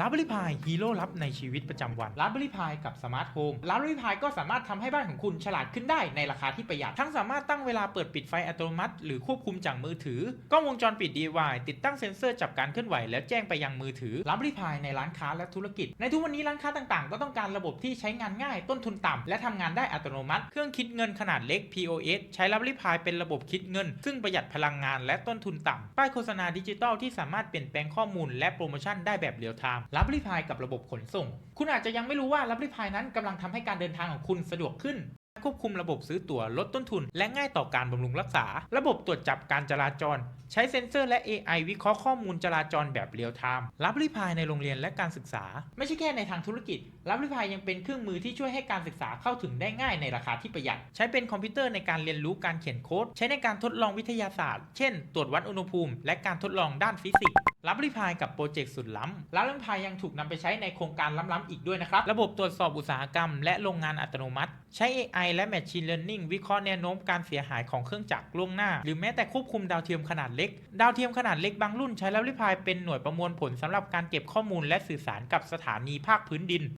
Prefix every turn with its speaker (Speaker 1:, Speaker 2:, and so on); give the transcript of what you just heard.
Speaker 1: รับริพายฮีโร่ลับในชีวิตประจำวันรับริพายกับสมาร์ทโฮมรับริพายก็สามารถทำให้บ้านของคุณฉลาดขึ้นได้ในราคาที่ประหยัด ทั้งสามารถตั้งเวลาเปิดปิดไฟอัตโนมัติ หรือควบคุมจากมือถือกล้องวงจรปิด DIY ติดตั้งเซ็นเซอร์จับการเคลื่อนไหว แล้วแจ้งไปยังมือถือรับริพายในร้านค้าและธุรกิจ ในทุกวันนี้ร้านค้าต่างๆ ก็ต้องการระบบที่ใช้งานง่าย ต้นทุนต่ำและทำงานได้อัตโนมัติ เครื่องคิดเงินขนาดเล็ก POS ใช้รับริพายเป็นระบบคิดเงิน ซึ่งประหยัดพลังงานและต้นทุนต่ำป้ายโฆษณาดิจิทัลที่สามารถเปลี่ยนแปลงข้อมูล และโปรโมชั่นได้แบบเรียลไทม์รับริพายกับระบบขนส่ง คุณอาจจะยังไม่รู้ว่ารับริพายนั้นกำลังทำให้การเดินทางของคุณสะดวกขึ้นควบคุมระบบซื้อตั๋วลดต้นทุน และง่ายต่อการบำรุงรักษา ระบบตรวจจับการจราจร ใช้เซ็นเซอร์และ AI วิเคราะห์ข้อมูลจราจรแบบเรียลไทม์รับริพายในโรงเรียนและการศึกษา ไม่ใช่แค่ในทางธุรกิจ รับริพายยังเป็นเครื่องมือที่ช่วยให้การศึกษาเข้าถึงได้ง่ายในราคาที่ประหยัด ใช้เป็นคอมพิวเตอร์ในการเรียนรู้การเขียนโค้ดใช้ในการทดลองวิทยาศาสตร์ เช่น ตรวจวัดอุณหภูมิ และการทดลองด้านฟิสิกส์ รับริพายกับโปรเจกต์สุดล้ำรับริพายยังถูกนำไปใช้ในโครงการล้ำๆอีกด้วยนะครับ ระบบตรวจสอบอุตสาหกรรม และโรงงานอัตโนมัติ ใช้ AI และ Machine Learning วิเคราะห์แนวโน้มการเสียหายของเครื่องจักรล่วงหน้า หรือแม้แต่ควบคุมดาวเทียมขนาดเล็ก ดาวเทียมขนาดเล็กบางรุ่นใช้รับริพายเป็นหน่วยประมวลผลสำหรับการเก็บข้อมูลและสื่อสารกับสถานีภาคพื้นดิน